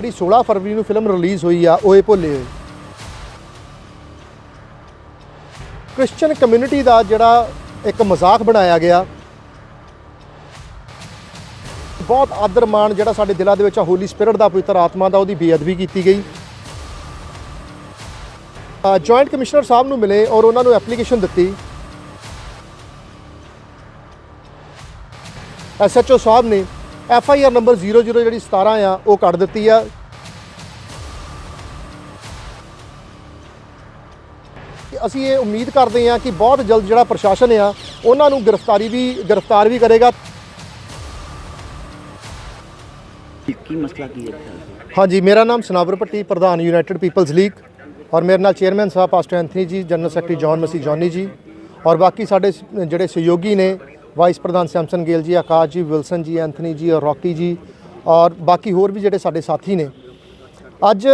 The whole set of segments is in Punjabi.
ਜਿਹੜੀ 16 ਫਰਵਰੀ ਨੂੰ ਫਿਲਮ ਰਿਲੀਜ਼ ਹੋਈ ਆ ਓਏ ਭੋਲੇ ਹੋਏ। ਕ੍ਰਿਸਚੀਅਨ ਕਮਿਊਨਿਟੀ ਦਾ ਜਿਹੜਾ ਇੱਕ ਮਜ਼ਾਕ ਬਣਾਇਆ ਗਿਆ। ਬਹੁਤ ਆਦਰ ਮਾਣ ਜਿਹੜਾ ਸਾਡੇ ਦਿਲਾਂ ਦੇ ਵਿੱਚ ਆ ਹੋਲੀ ਸਪਿਰਿਟ ਦਾ ਪਵਿੱਤਰ ਆਤਮਾ ਦਾ, ਉਹਦੀ ਬੇਅਦਬੀ ਕੀਤੀ ਗਈ। ਜੁਆਇੰਟ ਕਮਿਸ਼ਨਰ ਸਾਹਿਬ ਨੂੰ ਮਿਲੇ ਔਰ ਉਹਨਾਂ ਨੂੰ ਐਪਲੀਕੇਸ਼ਨ ਦਿੱਤੀ। ਐਸਐਚਓ ਸਾਹਿਬ ਨੇ ਐਫ ਆਈ ਆਰ ਨੰਬਰ 00 ਜਿਹੜੀ 17 ਆ ਉਹ ਕੱਢ ਦਿੱਤੀ ਆ। ਅਸੀਂ ਇਹ ਉਮੀਦ ਕਰਦੇ ਹਾਂ ਕਿ ਬਹੁਤ ਜਲਦ ਜਿਹੜਾ ਪ੍ਰਸ਼ਾਸਨ ਆ ਉਹਨਾਂ ਨੂੰ ਗ੍ਰਿਫਤਾਰੀ ਵੀ ਗ੍ਰਿਫਤਾਰ ਵੀ ਕਰੇਗਾ। ਕੀ ਮਸਲਾ ਕੀ ਹੈ ਹਾਂਜੀ ਮੇਰਾ ਨਾਮ ਸਨਾਵਰ ਪੱਟੀ ਪ੍ਰਧਾਨ ਯੂਨਾਈਟਿਡ ਪੀਪਲਜ਼ ਲੀਗ ਔਰ ਮੇਰੇ ਨਾਲ ਚੇਅਰਮੈਨ ਸਾਹਿਬ pastor Anthony ji general secretary John Masih Johnny ji ਔਰ ਬਾਕੀ ਸਾਡੇ ਜਿਹੜੇ ਸਹਿਯੋਗੀ ਨੇ ਵਾਈਸ ਪ੍ਰਧਾਨ ਸੈਮਸਨ ਗਿੱਲ ਜੀ ਆਕਾਸ਼ ਜੀ ਵਿਲਸਨ ਜੀ ਐਂਥਨੀ ਜੀ, ਔਰ ਰੌਕੀ ਜੀ, ਔਰ ਬਾਕੀ ਹੋਰ ਵੀ ਜਿਹੜੇ ਸਾਡੇ ਸਾਥੀ ਨੇ। ਅੱਜ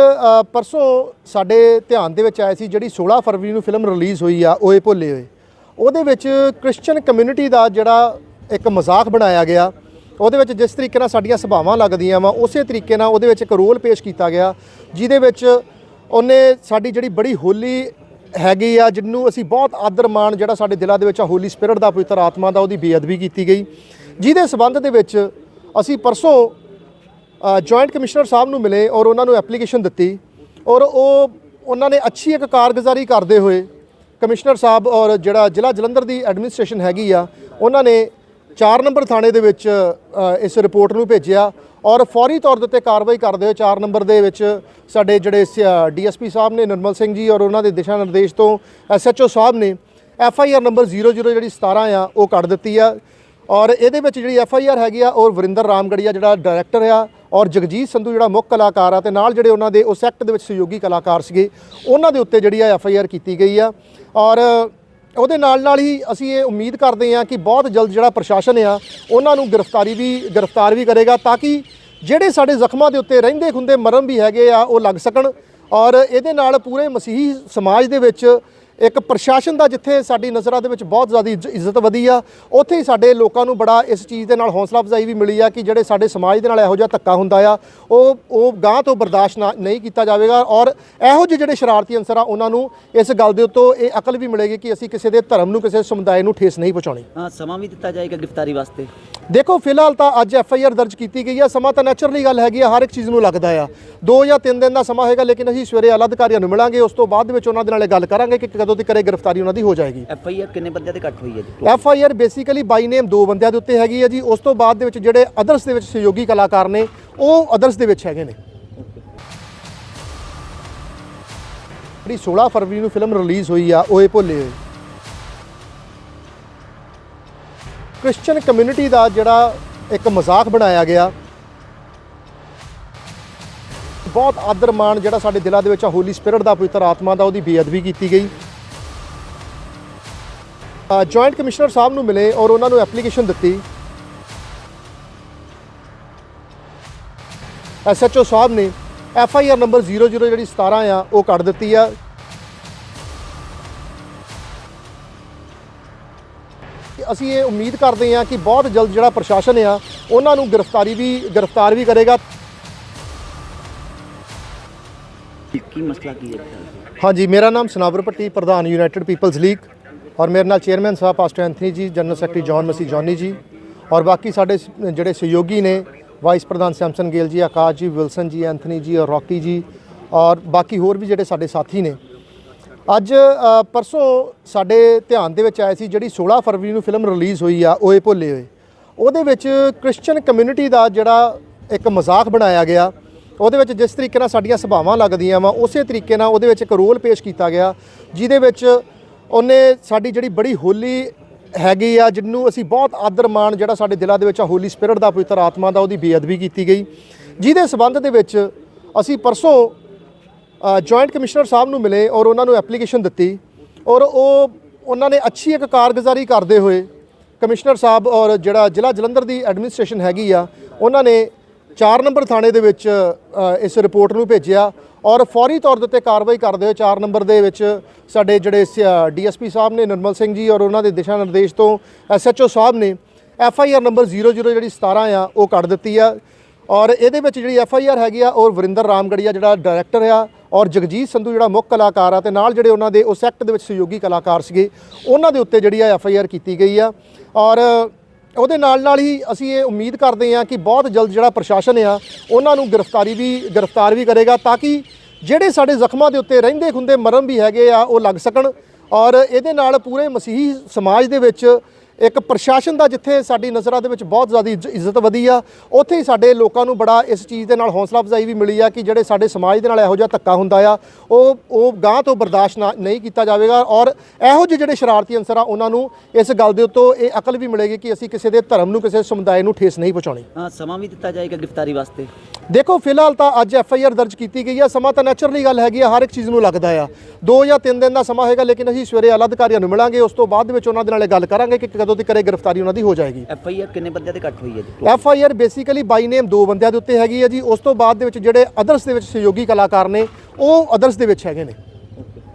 ਪਰਸੋਂ ਸਾਡੇ ਧਿਆਨ ਦੇ ਵਿੱਚ ਆਇਆ ਸੀ ਜਿਹੜੀ 16 ਫਰਵਰੀ ਨੂੰ ਫਿਲਮ ਰਿਲੀਜ਼ ਹੋਈ ਆ, ਓਏ ਭੋਲੇ ਹੋਏ ਉਹਦੇ ਵਿੱਚ ਕ੍ਰਿਸਚੀਅਨ ਕਮਿਊਨਿਟੀ ਦਾ ਜਿਹੜਾ ਇੱਕ ਮਜ਼ਾਕ ਬਣਾਇਆ ਗਿਆ। ਉਹਦੇ ਵਿੱਚ ਜਿਸ ਤਰੀਕੇ ਨਾਲ ਸਾਡੀਆਂ ਸੁਭਾਵਾਂ ਲੱਗਦੀਆਂ ਵਾ, ਉਸੇ ਤਰੀਕੇ ਨਾਲ ਉਹਦੇ ਵਿੱਚ ਇੱਕ ਰੋਲ ਪੇਸ਼ ਕੀਤਾ ਗਿਆ, ਜਿਹਦੇ ਵਿੱਚ ਉਹਨੇ ਸਾਡੀ ਜਿਹੜੀ ਬੜੀ ਹੋਲੀ ਹੈਗੀ ਆ ਜਿਹਨੂੰ ਅਸੀਂ ਬਹੁਤ ਆਦਰ ਮਾਣ ਜਿਹੜਾ ਸਾਡੇ ਦਿਲਾਂ ਦੇ ਵਿੱਚ ਆ ਹੋਲੀ ਸਪਿਰਿਟ ਦਾ ਪਵਿੱਤਰ ਆਤਮਾ ਦਾ, ਉਹਦੀ ਬੇਅਦਬੀ ਕੀਤੀ ਗਈ। ਜਿਹਦੇ ਸਬੰਧ ਦੇ ਵਿੱਚ ਅਸੀਂ ਪਰਸੋਂ ਜੁਆਇੰਟ ਕਮਿਸ਼ਨਰ ਸਾਹਿਬ ਨੂੰ ਮਿਲੇ ਔਰ ਉਹਨਾਂ ਨੂੰ ਐਪਲੀਕੇਸ਼ਨ ਦਿੱਤੀ ਔਰ ਉਹ, ਉਹਨਾਂ ਨੇ ਅੱਛੀ ਇੱਕ ਕਾਰਗੁਜ਼ਾਰੀ ਕਰਦੇ ਹੋਏ ਕਮਿਸ਼ਨਰ ਸਾਹਿਬ ਔਰ ਜਿਹੜਾ ਜ਼ਿਲ੍ਹਾ ਜਲੰਧਰ ਦੀ ਐਡਮਿਨਿਸਟ੍ਰੇਸ਼ਨ ਹੈਗੀ ਆ, ਉਹਨਾਂ ਨੇ 4 ਨੰਬਰ ਥਾਣੇ ਦੇ ਵਿੱਚ ਇਸ ਰਿਪੋਰਟ ਨੂੰ ਭੇਜਿਆ ਔਰ ਫੌਰੀ ਤੌਰ ਦੇ ਉੱਤੇ ਕਾਰਵਾਈ ਕਰਦੇ ਹੋਏ 4 ਨੰਬਰ ਦੇ ਵਿੱਚ ਸਾਡੇ ਜਿਹੜੇ ਡੀਐਸਪੀ ਸਾਹਿਬ ਨੇ ਨਿਰਮਲ ਸਿੰਘ ਜੀ ਔਰ ਉਹਨਾਂ ਦੇ ਦਿਸ਼ਾ ਨਿਰਦੇਸ਼ ਤੋਂ ਐਸਐਚਓ ਸਾਹਿਬ ਨੇ ਐਫ ਆਈ ਆਰ ਨੰਬਰ 00 ਜਿਹੜੀ 17 ਆ, ਉਹ ਕੱਢ ਦਿੱਤੀ ਆ। ਔਰ ਇਹਦੇ ਵਿੱਚ ਜਿਹੜੀ ਐਫ ਆਈ ਆਰ ਹੈਗੀ ਆ ਔਰ ਵਰਿੰਦਰ ਰਾਮਗੜੀਆ ਜਿਹੜਾ ਡਾਇਰੈਕਟਰ ਆ ਔਰ ਜਗਜੀਤ ਸੰਧੂ ਜਿਹੜਾ ਮੁੱਖ ਕਲਾਕਾਰ ਆ ਤੇ ਨਾਲ ਜਿਹੜੇ ਉਹਨਾਂ ਦੇ ਉਸ ਸੈਕਟ ਦੇ ਵਿੱਚ ਸਹਿਯੋਗੀ ਕਲਾਕਾਰ ਸੀਗੇ, ਉਹਨਾਂ ਦੇ ਉੱਤੇ ਜਿਹੜੀ ਆ ਐਫ ਆਈ ਆਰ ਕੀਤੀ ਗਈ ਆ। ਔਰ ਉਹਦੇ ਨਾਲ ਨਾਲ ਹੀ ਅਸੀਂ ਇਹ ਉਮੀਦ ਕਰਦੇ ਹਾਂ ਕਿ ਬਹੁਤ ਜਲਦ ਜਿਹੜਾ ਪ੍ਰਸ਼ਾਸਨ ਆ, ਉਹਨਾਂ ਨੂੰ ਗ੍ਰਿਫਤਾਰੀ ਵੀ, ਗ੍ਰਿਫਤਾਰ ਵੀ ਕਰੇਗਾ ਤਾਂ ਕਿ ਜਿਹੜੇ ਸਾਡੇ ਜ਼ਖਮਾਂ ਦੇ ਉੱਤੇ ਰਹਿੰਦੇ ਖੁੰਦੇ ਮਰਮ ਵੀ ਹੈਗੇ ਆ, ਉਹ ਲੱਗ ਸਕਣ। ਔਰ ਇਹਦੇ ਨਾਲ ਪੂਰੇ ਮਸੀਹੀ ਸਮਾਜ ਦੇ ਵਿੱਚ ਇੱਕ ਪ੍ਰਸ਼ਾਸਨ ਦਾ ਜਿੱਥੇ ਸਾਡੀ ਨਜ਼ਰਾਂ ਦੇ ਵਿੱਚ ਬਹੁਤ ਜ਼ਿਆਦਾ ਇੱਜ਼- ਇੱਜ਼ਤ ਵਧੀ ਆ ਉੱਥੇ ਹੀ ਸਾਡੇ ਲੋਕਾਂ ਨੂੰ ਬੜਾ ਇਸ ਚੀਜ਼ ਦੇ ਨਾਲ ਹੌਸਲਾ ਅਫਜ਼ਾਈ ਵੀ ਮਿਲੀ ਆ ਕਿ ਜਿਹੜੇ ਸਾਡੇ ਸਮਾਜ ਦੇ ਨਾਲ ਇਹੋ ਜਿਹਾ ਧੱਕਾ ਹੁੰਦਾ ਆ ਉਹ ਉਹ ਗਾਂ ਤੋਂ ਬਰਦਾਸ਼ਤ ਨਹੀਂ ਕੀਤਾ ਜਾਵੇਗਾ ਔਰ ਇਹੋ ਜਿਹੇ ਜਿਹੜੇ ਸ਼ਰਾਰਤੀ ਅੰਸਰ ਆ ਉਹਨਾਂ ਨੂੰ ਇਸ ਗੱਲ ਦੇ ਉੱਤੋਂ ਇਹ ਅਕਲ ਵੀ ਮਿਲੇਗੀ ਕਿ ਅਸੀਂ ਕਿਸੇ ਦੇ ਧਰਮ ਨੂੰ ਕਿਸੇ ਸਮੁਦਾਇ ਨੂੰ ਠੇਸ ਨਹੀਂ ਪਹੁੰਚਾਉਣੀ। ਹਾਂ ਸਮਾਂ ਵੀ ਦਿੱਤਾ ਜਾਏਗਾ ਗ੍ਰਿਫਤਾਰੀ ਵਾਸਤੇ। ਦੇਖੋ ਫਿਲਹਾਲ ਤਾਂ ਅੱਜ ਐਫ ਆਈ ਆਰ ਦਰਜ ਕੀਤੀ ਗਈ ਆ ਸਮਾਂ ਤਾਂ ਨੈਚੁਰਲੀ ਗੱਲ ਹੈਗੀ ਆ ਹਰ ਇੱਕ ਚੀਜ਼ ਨੂੰ ਲੱਗਦਾ ਆ। ਦੋ ਜਾਂ ਤਿੰਨ ਦਿਨ ਦਾ ਸਮਾਂ ਹੋਏਗਾ ਲੇਕਿਨ ਅਸੀਂ ਸਵੇਰੇ ਆਲਾ ਅਧਿਕਾਰੀਆਂ ਨੂੰ ਮਿਲਾਂਗੇ ਉਸ ਤੋਂ ਬਾਅਦ ਦੇ ਵਿੱਚ ਉਹਨਾਂ ਦੇ ਨਾਲ ਗੱਲ ਕਰਾਂਗੇ ਕਿ ਕਦੋਂ ਤੱਕ ਗ੍ਰਿਫਤਾਰੀ ਉਹਨਾਂ ਦੀ ਹੋ ਜਾਏਗੀ। ਐਫ ਆਈ ਆਰ ਕਿੰਨੇ ਬੰਦਿਆਂ ਤੇ ਕੱਟ ਹੋਈ ਹੈ ਜੀ? F I R basically by name ਦੋ ਬੰਦਿਆਂ ਦੇ ਉੱਤੇ ਹੈਗੀ ਹੈ ਜੀ। ਉਸ ਤੋਂ ਬਾਅਦ ਦੇ ਵਿੱਚ ਜਿਹੜੇ ਅਦਰਸ ਦੇ ਵਿੱਚ ਸਹਿਯੋਗੀ ਕਲਾਕਾਰ ਨੇ ਉਹ ਅਦਰਸ ਦੇ ਵਿੱਚ ਹੈਗੇ ਨੇ। ਜਿਹੜੀ 16 ਫਰਵਰੀ ਨੂੰ ਫਿਲਮ ਰਿਲੀਜ਼ ਹੋਈ ਆ ਓਏ ਭੋਲੇ ਹੋਏ ਕ੍ਰਿਸਚੀਅਨ ਕਮਿਊਨਿਟੀ ਦਾ ਜਿਹੜਾ ਇੱਕ ਮਜ਼ਾਕ ਬਣਾਇਆ ਗਿਆ। ਬਹੁਤ ਆਦਰ ਮਾਣ ਜਿਹੜਾ ਸਾਡੇ ਦਿਲਾਂ ਦੇ ਵਿੱਚ ਆ ਹੋਲੀ ਸਪਿਰਿਟ ਦਾ ਪਵਿੱਤਰ ਆਤਮਾ ਦਾ ਉਹਦੀ ਬੇਅਦਬੀ ਕੀਤੀ ਗਈ। ਜੁਆਇੰਟ ਕਮਿਸ਼ਨਰ ਸਾਹਿਬ ਨੂੰ ਮਿਲੇ ਔਰ ਉਹਨਾਂ ਨੂੰ ਐਪਲੀਕੇਸ਼ਨ ਦਿੱਤੀ। ਐਸਐਚਓ ਸਾਹਿਬ ਨੇ ਐਫ ਆਈ ਆਰ ਨੰਬਰ 00 ਜਿਹੜੀ 17 ਆ ਉਹ ਕੱਢ ਦਿੱਤੀ ਆ। ਅਸੀਂ ਇਹ ਉਮੀਦ ਕਰਦੇ ਹਾਂ ਕਿ ਬਹੁਤ ਜਲਦ ਜਿਹੜਾ ਪ੍ਰਸ਼ਾਸਨ ਆ ਉਹਨਾਂ ਨੂੰ ਗ੍ਰਿਫਤਾਰੀ ਵੀ ਗ੍ਰਿਫਤਾਰ ਵੀ ਕਰੇਗਾ। ਕੀ ਮਸਲਾ ਕੀ ਹੈ? ਹਾਂਜੀ ਮੇਰਾ ਨਾਮ ਸਨਾਵਰ ਪੱਟੀ ਪ੍ਰਧਾਨ ਯੂਨਾਈਟਿਡ ਪੀਪਲਜ਼ ਲੀਗ ਔਰ ਮੇਰੇ ਨਾਲ ਚੇਅਰਮੈਨ ਸਾਹਿਬ pastor Anthony ji, general secretary John Masih Johnny ji ਔਰ ਬਾਕੀ ਸਾਡੇ ਜਿਹੜੇ ਸਹਿਯੋਗੀ ਨੇ, ਵਾਈਸ ਪ੍ਰਧਾਨ ਸੈਮਸਨ ਗਿੱਲ ਜੀ, ਆਕਾਸ਼ ਜੀ, ਵਿਲਸਨ ਜੀ, ਐਂਥਨੀ ਜੀ ਔਰ ਰੌਕੀ ਜੀ ਔਰ ਬਾਕੀ ਹੋਰ ਵੀ ਜਿਹੜੇ ਸਾਡੇ ਸਾਥੀ ਨੇ। ਅੱਜ ਪਰਸੋਂ ਸਾਡੇ ਧਿਆਨ ਦੇ ਵਿੱਚ ਆਇਆ ਸੀ ਜਿਹੜੀ 16 ਫਰਵਰੀ ਨੂੰ ਫਿਲਮ ਰਿਲੀਜ਼ ਹੋਈ ਆ, ਓਏ ਭੋਲੇ ਹੋਏ ਉਹਦੇ ਵਿੱਚ ਕ੍ਰਿਸਚੀਅਨ ਕਮਿਊਨਿਟੀ ਦਾ ਜਿਹੜਾ ਇੱਕ ਮਜ਼ਾਕ ਬਣਾਇਆ ਗਿਆ। ਉਹਦੇ ਵਿੱਚ ਜਿਸ ਤਰੀਕੇ ਨਾਲ ਸਾਡੀਆਂ ਸੁਭਾਵਾਂ ਲੱਗਦੀਆਂ ਵਾ, ਉਸੇ ਤਰੀਕੇ ਨਾਲ ਉਹਦੇ ਵਿੱਚ ਇੱਕ ਰੋਲ ਪੇਸ਼ ਕੀਤਾ ਗਿਆ, ਜਿਹਦੇ ਵਿੱਚ ਉਹਨੇ ਸਾਡੀ ਜਿਹੜੀ ਬੜੀ ਹੋਲੀ ਹੈਗੀ ਆ ਜਿਹਨੂੰ ਅਸੀਂ ਬਹੁਤ ਆਦਰ ਮਾਣ ਜਿਹੜਾ ਸਾਡੇ ਦਿਲਾਂ ਦੇ ਵਿੱਚ ਆ, ਹੋਲੀ ਸਪਿਰਿਟ ਦਾ, ਪਵਿੱਤਰ ਆਤਮਾ ਦਾ, ਉਹਦੀ ਬੇਅਦਬੀ ਕੀਤੀ ਗਈ। ਜਿਹਦੇ ਸਬੰਧ ਦੇ ਵਿੱਚ ਅਸੀਂ ਪਰਸੋਂ ਜੁਆਇੰਟ ਕਮਿਸ਼ਨਰ ਸਾਹਿਬ ਨੂੰ ਮਿਲੇ ਔਰ ਉਹਨਾਂ ਨੂੰ ਐਪਲੀਕੇਸ਼ਨ ਦਿੱਤੀ ਔਰ ਉਹ, ਉਹਨਾਂ ਨੇ ਅੱਛੀ ਇੱਕ ਕਾਰਗੁਜ਼ਾਰੀ ਕਰਦੇ ਹੋਏ ਕਮਿਸ਼ਨਰ ਸਾਹਿਬ ਔਰ ਜਿਹੜਾ ਜ਼ਿਲ੍ਹਾ ਜਲੰਧਰ ਦੀ ਐਡਮਿਨਿਸਟ੍ਰੇਸ਼ਨ ਹੈਗੀ ਆ, ਉਹਨਾਂ ਨੇ 4 ਨੰਬਰ ਥਾਣੇ ਦੇ ਵਿੱਚ ਇਸ ਰਿਪੋਰਟ ਨੂੰ ਭੇਜਿਆ ਔਰ ਫੌਰੀ ਤੌਰ ਦੇ ਉੱਤੇ ਕਾਰਵਾਈ ਕਰਦੇ ਹੋਏ 4 ਨੰਬਰ ਦੇ ਵਿੱਚ ਸਾਡੇ ਜਿਹੜੇ ਡੀਐਸਪੀ ਸਾਹਿਬ ਨੇ ਨਿਰਮਲ ਸਿੰਘ ਜੀ ਔਰ ਉਹਨਾਂ ਦੇ ਦਿਸ਼ਾ ਨਿਰਦੇਸ਼ ਤੋਂ ਐਸਐਚਓ ਸਾਹਿਬ ਨੇ ਐਫ ਆਈ ਆਰ ਨੰਬਰ 00 ਜਿਹੜੀ 17 ਆ, ਉਹ ਕੱਢ ਦਿੱਤੀ ਆ। ਔਰ ਇਹਦੇ ਵਿੱਚ ਜਿਹੜੀ ਐਫ ਆਈ ਆਰ ਹੈਗੀ ਆ, ਉਹ ਵਰਿੰਦਰ ਰਾਮਗੜੀਆ ਜਿਹੜਾ ਡਾਇਰੈਕਟਰ ਆ ਔਰ ਜਗਜੀਤ ਸੰਧੂ ਜਿਹੜਾ ਮੁੱਖ ਕਲਾਕਾਰ ਆ ਤੇ ਨਾਲ ਜਿਹੜੇ ਉਹਨਾਂ ਦੇ ਉਸ ਐਕਟ ਦੇ ਵਿੱਚ ਸਹਿਯੋਗੀ ਕਲਾਕਾਰ ਸੀਗੇ, ਉਹਨਾਂ ਦੇ ਉੱਤੇ ਜਿਹੜੀ ਆ ਐਫ ਆਈ ਆਰ ਕੀਤੀ ਗਈ ਆ। ਔਰ ਉਹਦੇ ਨਾਲ ਨਾਲ ਹੀ ਅਸੀਂ ਇਹ ਉਮੀਦ ਕਰਦੇ ਹਾਂ ਕਿ ਬਹੁਤ ਜਲਦ ਜਿਹੜਾ ਪ੍ਰਸ਼ਾਸਨ ਆ, ਉਹਨਾਂ ਨੂੰ ਗ੍ਰਿਫਤਾਰੀ ਵੀ, ਗ੍ਰਿਫਤਾਰ ਵੀ ਕਰੇਗਾ ਤਾਂ ਕਿ ਜਿਹੜੇ ਸਾਡੇ ਜ਼ਖਮਾਂ ਦੇ ਉੱਤੇ ਰਹਿੰਦੇ ਖੁੰਦੇ ਮਰਮ ਵੀ ਹੈਗੇ ਆ, ਉਹ ਲੱਗ ਸਕਣ। ਔਰ ਇਹਦੇ ਨਾਲ ਪੂਰੇ ਮਸੀਹੀ ਸਮਾਜ ਦੇ ਵਿੱਚ ਇੱਕ ਪ੍ਰਸ਼ਾਸਨ ਦਾ ਜਿੱਥੇ ਸਾਡੀ ਨਜ਼ਰਾਂ ਦੇ ਵਿੱਚ ਬਹੁਤ ਜ਼ਿਆਦਾ ਇੱਜ਼- ਇੱਜ਼ਤ ਵਧੀ ਆ ਉੱਥੇ ਹੀ ਸਾਡੇ ਲੋਕਾਂ ਨੂੰ ਬੜਾ ਇਸ ਚੀਜ਼ ਦੇ ਨਾਲ ਹੌਸਲਾ ਅਫਜ਼ਾਈ ਵੀ ਮਿਲੀ ਆ ਕਿ ਜਿਹੜੇ ਸਾਡੇ ਸਮਾਜ ਦੇ ਨਾਲ ਇਹੋ ਜਿਹਾ ਧੱਕਾ ਹੁੰਦਾ ਆ ਉਹ ਉਹ ਗਾਂ ਤੋਂ ਬਰਦਾਸ਼ਤ ਨਹੀਂ ਕੀਤਾ ਜਾਵੇਗਾ ਔਰ ਇਹੋ ਜਿਹੇ ਜਿਹੜੇ ਸ਼ਰਾਰਤੀ ਅੰਸਰ ਆ ਉਹਨਾਂ ਨੂੰ ਇਸ ਗੱਲ ਦੇ ਉੱਤੋਂ ਇਹ ਅਕਲ ਵੀ ਮਿਲੇਗੀ ਕਿ ਅਸੀਂ ਕਿਸੇ ਦੇ ਧਰਮ ਨੂੰ ਕਿਸੇ ਸਮੁਦਾਇ ਨੂੰ ਠੇਸ ਨਹੀਂ ਪਹੁੰਚਾਉਣੀ। ਹਾਂ ਸਮਾਂ ਵੀ ਦਿੱਤਾ ਜਾਏਗਾ ਗ੍ਰਿਫਤਾਰੀ ਵਾਸਤੇ। ਦੇਖੋ ਫਿਲਹਾਲ ਤਾਂ ਅੱਜ ਐਫ ਆਈ ਆਰ ਦਰਜ ਕੀਤੀ ਗਈ ਹੈ ਸਮਾਂ ਤਾਂ ਨੈਚੁਰਲੀ ਗੱਲ ਹੈਗੀ ਆ ਹਰ ਇੱਕ ਚੀਜ਼ ਨੂੰ ਲੱਗਦਾ ਆ। ਦੋ ਜਾਂ ਤਿੰਨ ਦਿਨ ਦਾ ਸਮਾਂ ਹੋਏਗਾ ਲੇਕਿਨ ਅਸੀਂ ਸਵੇਰੇ ਆਲਾ ਅਧਿਕਾਰੀਆਂ ਨੂੰ ਮਿਲਾਂਗੇ ਉਸ ਤੋਂ ਬਾਅਦ ਦੇ ਵਿੱਚ ਉਹਨਾਂ ਦੇ ਨਾਲ ਗੱਲ ਕਰਾਂਗੇ ਕਿ ਕਦੋਂ ਤੱਕ ਇਹ ਗ੍ਰਿਫਤਾਰੀ ਉਹਨਾਂ ਦੀ ਹੋ ਜਾਏਗੀ। ਐਫ ਆਈ ਆਰ ਕਿੰਨੇ ਬੰਦਿਆਂ ਤੇ ਕੱਟ ਹੋਈ ਹੈ ਜੀ? F I R basically by name ਦੋ ਬੰਦਿਆਂ ਦੇ ਉੱਤੇ ਹੈਗੀ ਹੈ ਜੀ। ਉਸ ਤੋਂ ਬਾਅਦ ਦੇ ਵਿੱਚ ਜਿਹੜੇ ਅਦਰਸ ਦੇ ਵਿੱਚ ਸਹਿਯੋਗੀ ਕਲਾਕਾਰ ਨੇ ਉਹ ਅਦਰਸ ਦੇ ਵਿੱਚ ਹੈਗੇ ਨੇ।